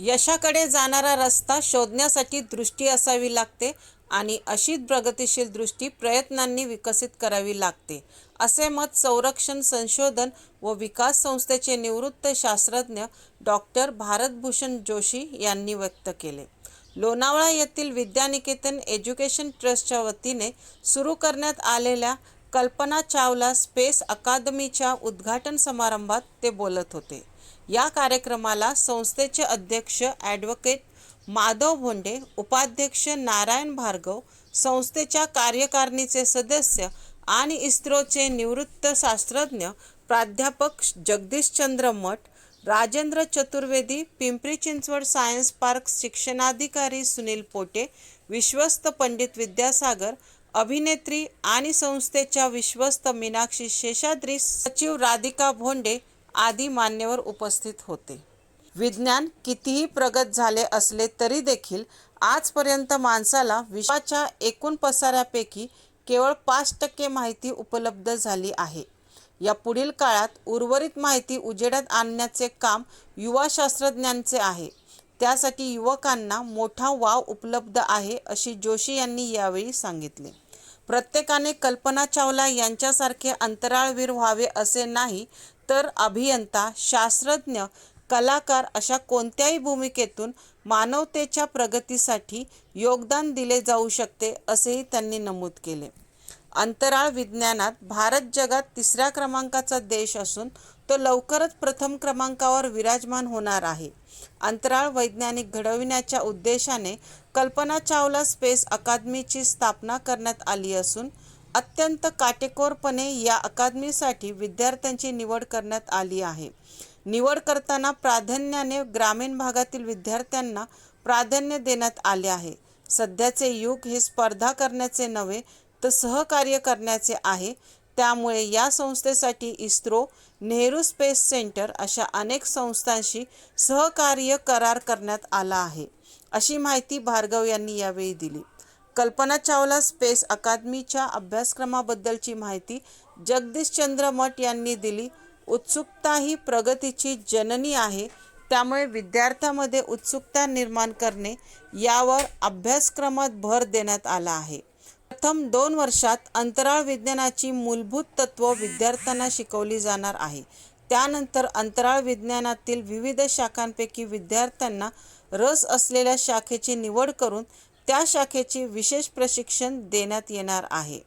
यशाकडे जाणारा रस्ता शोधण्यासाठी दृष्टी असावी लागते आणि अशी प्रगतिशील दृष्टी प्रयत्नांनी विकसित करावी लागते असे मत संरक्षण संशोधन व विकास संस्थेचे निवृत्त शास्त्रज्ञ डॉक्टर भारतभूषण जोशी यांनी व्यक्त केले. लोणावळा येथील विद्यानिकेतन एज्युकेशन ट्रस्टच्या वतीने सुरू करण्यात आलेल्या कल्पना चावला स्पेस अकादमीच्या उद्घाटन समारंभात ते बोलत होते. या कार्यक्रमाला संस्थेचे अध्यक्ष ॲडव्होकेट माधव भोंडे उपाध्यक्ष नारायण भार्गव संस्थेच्या कार्यकारिणीचे सदस्य आणि इस्रोचे निवृत्त शास्त्रज्ञ प्राध्यापक जगदीशचंद्र मठ राजेंद्र चतुर्वेदी पिंपरी चिंचवड सायन्स पार्क शिक्षणाधिकारी सुनील पोटे विश्वस्त पंडित विद्यासागर अभिनेत्री आणि संस्थेच्या विश्वस्त मीनाक्षी शेषाद्री सचिव राधिका भोंडे आदी मान्यवर उपस्थित होते. विज्ञान कितीही प्रगत झाले असले तरी देखील आजपर्यंत माणसाला विश्वाच्या एकूण पसाऱ्यापैकी केवळ पाच टक्के माहिती उपलब्ध झाली आहे. या पुढील काळात उर्वरित माहिती उजेडात आणण्याचे काम युवा शास्त्रज्ञांचे आहे. त्यासाठी युवकांना मोठा वाव उपलब्ध आहे अशी जोशी यांनी यावेळी सांगितले. प्रत्येकाने कल्पना चावला यांच्यासारखे अंतराळवीर व्हावे असे नाही तर अभियंता शास्त्रज्ञ कलाकार अशा कोणत्याही भूमिकेतून मानवतेच्या प्रगतीसाठी योगदान दिले जाऊ शकते असेही त्यांनी नमूद केले. अंतराळ विज्ञानात भारत जगात तिसऱ्या क्रमांकाचा देश असून तो लवकरच प्रथम क्रमांकावर विराजमान होणार आहे. अंतराळ वैज्ञानिक घडविण्याच्या उद्देशाने कल्पना चावला स्पेस अकादमीची स्थापना करण्यात आली असून अत्यंत काटेकोरपणे या अकादमीसाठी विद्यार्थ्यांची निवड करण्यात आली आहे. निवड करताना प्राधान्याने ग्रामीण भागातील विद्यार्थ्यांना प्राधान्य देण्यात आले आहे. सध्याचे युग हे स्पर्धा करण्याचे नव्हे तर सहकार्य करण्याचे आहे. त्यामुळे या संस्थेसाठी इस्रो नेहरू स्पेस सेंटर अशा अनेक संस्थांशी सहकार्य करार करण्यात आला आहे. अशी माहिती भार्गव यांनी यावेळी दिली. कल्पना चावला स्पेस अकादमीच्या अभ्यासक्रमाबद्दलची माहिती जगदीशचंद्र मठ यांनी दिली. उत्सुकता ही प्रगतीची जननी आहे. त्यामुळे विद्यार्थ्यांमध्ये उत्सुकता निर्माण करणे यावर अभ्यासक्रमात भर देण्यात आला आहे. प्रथम दोन वर्षात अंतराळ विज्ञानाची मूलभूत तत्त्व विद्यार्थ्यांना शिकवली जाणार आहे. त्यानंतर अंतराळ विज्ञानातील विविध शाखांपैकी विद्यार्थ्यांना रस असलेल्या शाखेची निवड करून त्या शाखेचे विशेष प्रशिक्षण देण्यात येणार आहे.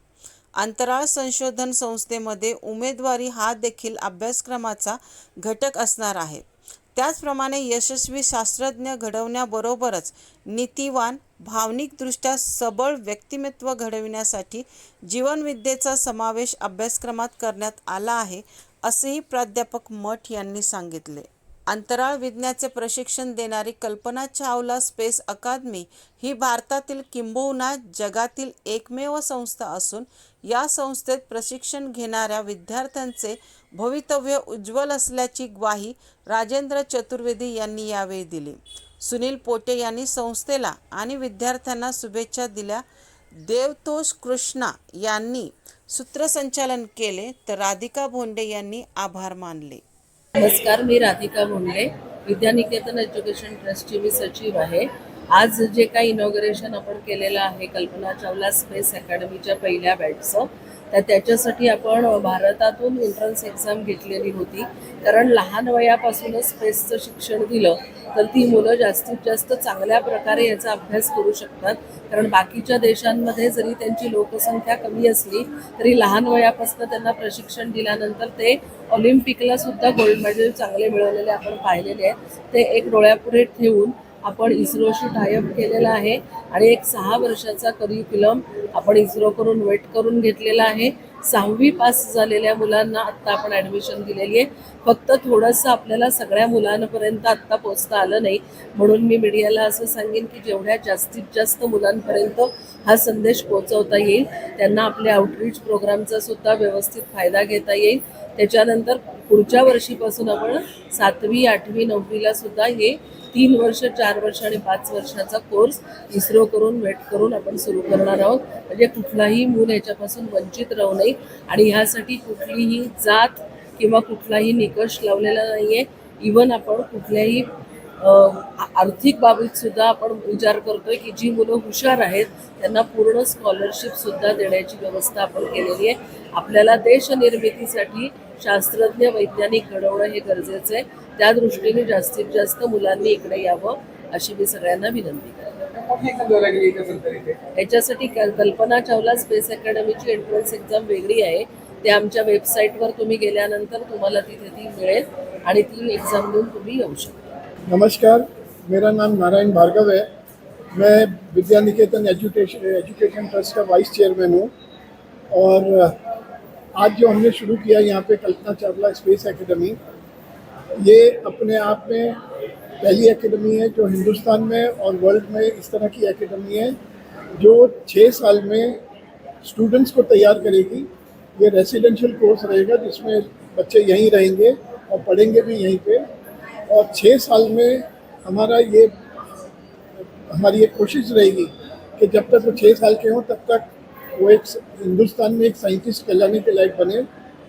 अंतराळ संशोधन संस्थेमध्ये उमेदवारी हा देखील अभ्यासक्रमाचा घटक असणार आहे. त्याचप्रमाणे यशस्वी शास्त्रज्ञ घडवण्याबरोबरच नीतिवान भावनिकदृष्ट्या सबळ व्यक्तिमत्व घडविण्यासाठी जीवनविद्येचा समावेश अभ्यासक्रमात करण्यात आला आहे असेही प्राध्यापक मठ यांनी सांगितले. अंतराळ विज्ञानाचे प्रशिक्षण देणारी कल्पना चावला स्पेस अकादमी ही भारतातील किंबहुना जगातील एकमेव संस्था असून या संस्थेत प्रशिक्षण घेणाऱ्या विद्यार्थ्यांचे भवितव्य उज्ज्वल असल्याची ग्वाही राजेंद्र चतुर्वेदी यांनी यावेळी दिली. सुनील पोटे यांनी संस्थेला आणि विद्यार्थ्यांना शुभेच्छा दिल्या. देवतोष कृष्णा यांनी सूत्रसंचालन केले तर राधिका भोंडे यांनी आभार मानले. नमस्कार मी राधिका मुंडे विद्यानिकेतन एज्युकेशन ट्रस्टची मी सचिव आहे. आज जे काही इनॉग्रेशन आपण केलेलं आहे कल्पना चावला स्पेस अकॅडमीच्या पहिल्या बॅटचं तर त्याच्यासाठी आपण भारतातून एंट्रन्स एक्झाम घेतलेली होती. कारण लहान वयापासूनच स्पेसचं शिक्षण दिलं तर ती मुलं जास्तीत जास्त चांगल्या प्रकारे याचा अभ्यास करू शकतात. कारण बाकीच्या देशांमध्ये जरी त्यांची लोकसंख्या कमी असली तरी लहान वयापासून त्यांना प्रशिक्षण दिल्यानंतर ते ऑलिम्पिकला सुद्धा गोल्ड मेडल चांगले मिळवलेले आपण पाहिलेले आहेत. ते एक डोळ्यापुढे ठेवून आपण इस्रोशी टायअप केलेला आहे आणि एक सहा वर्षाचा करिक्युलम आपण इस्रोकडून वेट करून घेतलेला आहे. सहावी पास झालेल्या मुलांना आत्ता आपण ॲडमिशन दिलेली आहे. फक्त थोडंसं आपल्याला सगळ्या मुलांपर्यंत आत्ता पोचता आलं नाही. म्हणून मी मीडियाला असं सांगेन की जेवढ्या जास्तीत जास्त मुलांपर्यंत हा संदेश पोहोचवता येईल त्यांना आपल्या आउटरीच प्रोग्रामचा सुद्धा व्यवस्थित फायदा घेता येईल. त्याच्यानंतर पुढच्या वर्षीपासून आपण सातवी आठवी नववीला सुद्धा हे तीन वर्ष चार वर्ष आणि पाच वर्षाचा कोर्स इस्रो करून वेट करून आपण सुरू करणार आहोत. म्हणजे कुठलाही मूल याच्यापासून वंचित राहू नये आणि ह्यासाठी कुठलीही जात किंवा कुठलाही निकष लावलेला नाही आहे इवन आपण कुठल्याही आर्थिक बाबीत सुद्धा आपण विचार करतोय की जी मुलं हुशार आहेत त्यांना पूर्ण स्कॉलरशिप सुद्धा देण्याची व्यवस्था आपण केलेली आहे. आपल्याला देशनिर्मितीसाठी शास्त्रज्ञ वैज्ञानिक घडवणं हे गरजेचं आहे. त्या दृष्टीने जास्तीत जास्त मुलांनी इकडे यावं अशी मी सगळ्यांना विनंती करते. याच्यासाठी कल्पना चावला स्पेस अकॅडमीची एंट्रन्स एक्झाम वेगळी आहे. ते आमच्या वेबसाईटवर तुम्ही गेल्यानंतर तुम्हाला तिथे ती मिळेल आणि ती एक्झाम देऊन तुम्ही येऊ शकता. नमस्कार मेरा नाम नारायण भार्गव है मैं Vidya Niketan education education trust का वाइस चेयरमैन हूँ और आज जो हमने शुरू किया यहाँ पे कल्पना चावला स्पेस एकेडमी, ये अपने आप में पहली एकेडमी है जो हिंदुस्तान में और वर्ल्ड में इस तरह की एकेडमी है, जो छः साल में स्टूडेंट्स को तैयार करेगी। ये रेसिडेंशियल कोर्स रहेगा जिसमें बच्चे यहीं रहेंगे और पढ़ेंगे भी यहीं पे। और छः साल में हमारा ये, हमारी ये कोशिश रहेगी कि जब तक वो छः साल के हों, तब तक वो एक हिंदुस्तान में एक साइंटिस्ट कहलाने के लायक बने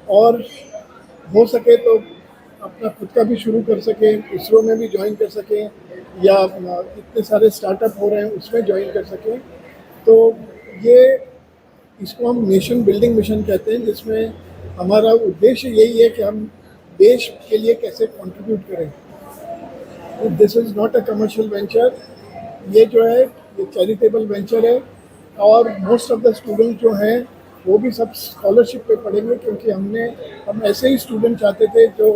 और हो सके तो अपना खुद का भी शुरू कर सकें, इसरो में भी ज्वाइन कर सकें या इतने सारे स्टार्टअप हो रहे हैं, उसमें ज्वाइन कर सकें। तो ये इसको हम नेशन बिल्डिंग मिशन कहते हैं, जिसमें हमारा उद्देश्य यही है कि हम देश के लिए कैसे कंट्रीब्यूट करें। This is not a commercial venture ये जो है, ये चैरिटेबल वेंचर है। और मोस्ट ऑफ़ द स्टूडेंट जो हैं वो भी सब स्कॉलरशिप पे पढ़ेंगे क्योंकि हमने हम ऐसे ही स्टूडेंट चाहते थे जो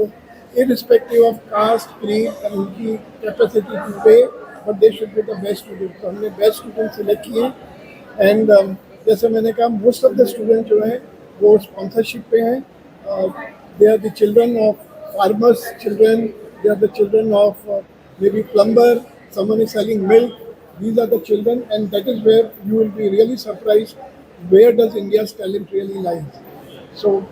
इरिस्पेक्टिव ऑफ़ कास्ट क्रीड उनकी capacity to pay but they should be the best student तो हमने बेस्ट स्टूडेंट सिलेक्ट किए एंड जैसे मैंने कहा मोस्ट ऑफ़ द स्टूडेंट जो हैं वो स्पॉन्सरशिप पे हैं। They are the children of farmers children they are the children of uh, maybe plumber someone is selling milk these are the children and that is where you will be really surprised where does india's talent really lies so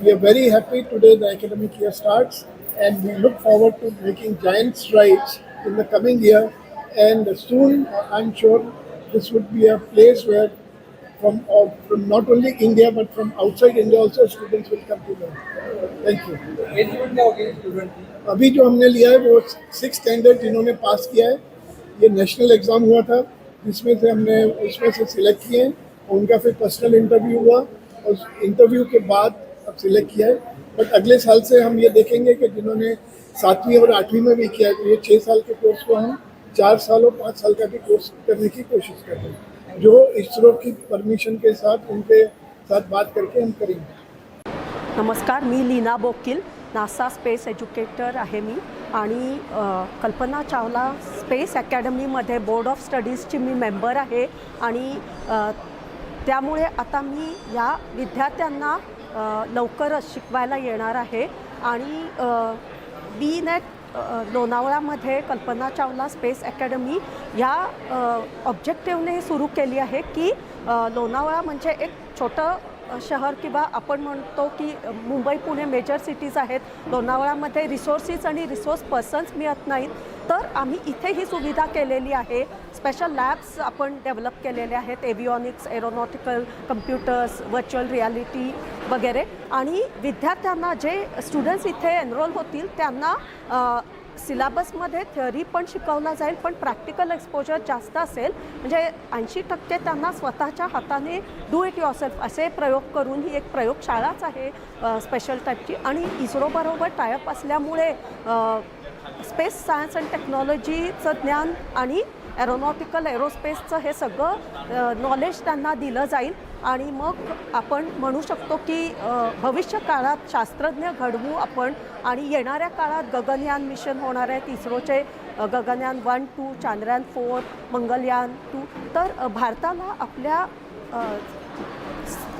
we are very happy today the academic year starts and we look forward to making giant strides in the coming year and soon i'm sure this would be a place where from, uh, from not only india but from outside india also students will come to learn thank you age limit क्या होगी student की अभी जो हमने लिया है वो six standard जिन्होंने पास किया है ये नेशनल एग्ज़ाम हुआ था, जिसमें से हमने उसमें से सिलेक्ट किए और उनका फिर पर्सनल इंटरव्यू हुआ, और इंटरव्यू के बाद अब सिलेक्ट किया है। बट अगले साल से हम ये देखेंगे कि जिन्होंने सातवीं और आठवीं में भी किया है तो ये छः साल के कोर्स को हम चार साल और पाँच साल का भी कोर्स करने की कोशिश कर रहे हैं, जो इसरो की परमिशन के साथ उनके साथ बात करके हम करेंगे। नमस्कार, मी Leena Bokil, NASA space educator आहे मी. आणि कल्पना चावला स्पेस अकॅडमीमध्ये बोर्ड ऑफ स्टडीजची मी मेंबर आहे आणि त्यामुळे आता मी या विद्यार्थ्यांना लवकरच शिकवायला येणार आहे आणि बी नेट लोणावळ्यामध्ये कल्पना चावला स्पेस अकॅडमी या ऑब्जेक्टिव्हने सुरू केली आहे की लोणावळा म्हणजे एक छोटं शहर किंवा आपण म्हणतो की मुंबई पुणे मेजर सिटीज आहेत. लोणावळामध्ये रिसोर्सेस आणि रिसोर्स पर्सन्स मिळत नाहीत. तर आम्ही इथे ही सुविधा केलेली आहे. स्पेशल लॅब्स आपण डेव्हलप केलेले आहेत. Avionics aeronautical computers virtual reality वगैरे. आणि विद्यार्थ्यांना जे स्टुडंट्स इथे एनरोल होतील त्यांना सिलेबसमध्ये थेअरी पण शिकवला जाईल पण प्रॅक्टिकल एक्सपोजर जास्त असेल. म्हणजे ऐंशी टक्के त्यांना स्वतःच्या हाताने डू इट युअरसेल्फ असे प्रयोग करून ही एक प्रयोगशाळाच आहे स्पेशल टाईपची आणि इस्रोबरोबर टायअप असल्यामुळे स्पेस सायन्स अँड टेक्नॉलॉजीचं ज्ञान आणि एरोनॉटिकल एरोस्पेसचं हे सगळं नॉलेज त्यांना दिलं जाईल. आणि मग आपण म्हणू शकतो की भविष्य काळात शास्त्रज्ञ घडवू आपण आणि येणाऱ्या काळात गगनयान मिशन होणार आहेत इस्रोचे Gaganyaan one two Chandrayaan four Mangalyaan two तर भारताला आपल्या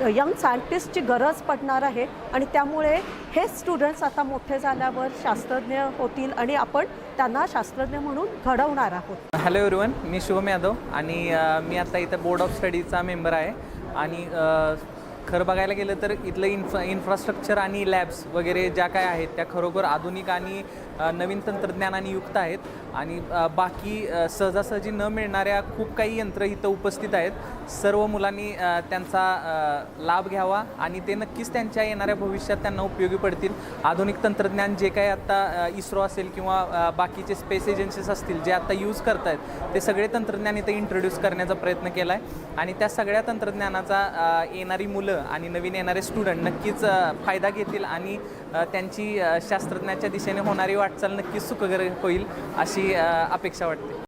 यंग सायंटिस्टची गरज पडणार आहे आणि त्यामुळे हे स्टुडंट्स आता मोठे झाल्यावर शास्त्रज्ञ होतील आणि आपण त्यांना शास्त्रज्ञ म्हणून घडवणार आहोत. हॅलो एवरीवन मी शुभम यादव आणि मी आता इथं बोर्ड ऑफ स्टडीजचा मेंबर आहे. आणि खरं बघायला गेलं तर इथलं इन्फ्रा इन्फ्रास्ट्रक्चर आणि लॅब्स वगैरे ज्या काय आहेत त्या खरोखर आधुनिक आणि नवीन तंत्रज्ञानाने युक्त आहेत. आणि बाकी सहजासहजी न मिळणाऱ्या खूप काही यंत्र इथं उपस्थित आहेत. सर्व मुलांनी त्यांचा लाभ घ्यावा आणि ते नक्कीच त्यांच्या येणाऱ्या भविष्यात त्यांना उपयोगी पडतील. आधुनिक तंत्रज्ञान जे काही आत्ता इस्रो असेल किंवा बाकीचे स्पेस एजन्सीज असतील जे आत्ता यूज करत आहेत ते सगळे तंत्रज्ञान इथे इंट्रोड्यूस करण्याचा प्रयत्न केला आहे आणि त्या सगळ्या तंत्रज्ञानाचा येणारी मुलं आणि नवीन येणारे स्टुडंट नक्कीच फायदा घेतील आणि त्यांची शास्त्रज्ञाच्या दिशेने होणारी वाटचाल नक्कीच सुखकर होईल अशी अपेक्षा वाटते.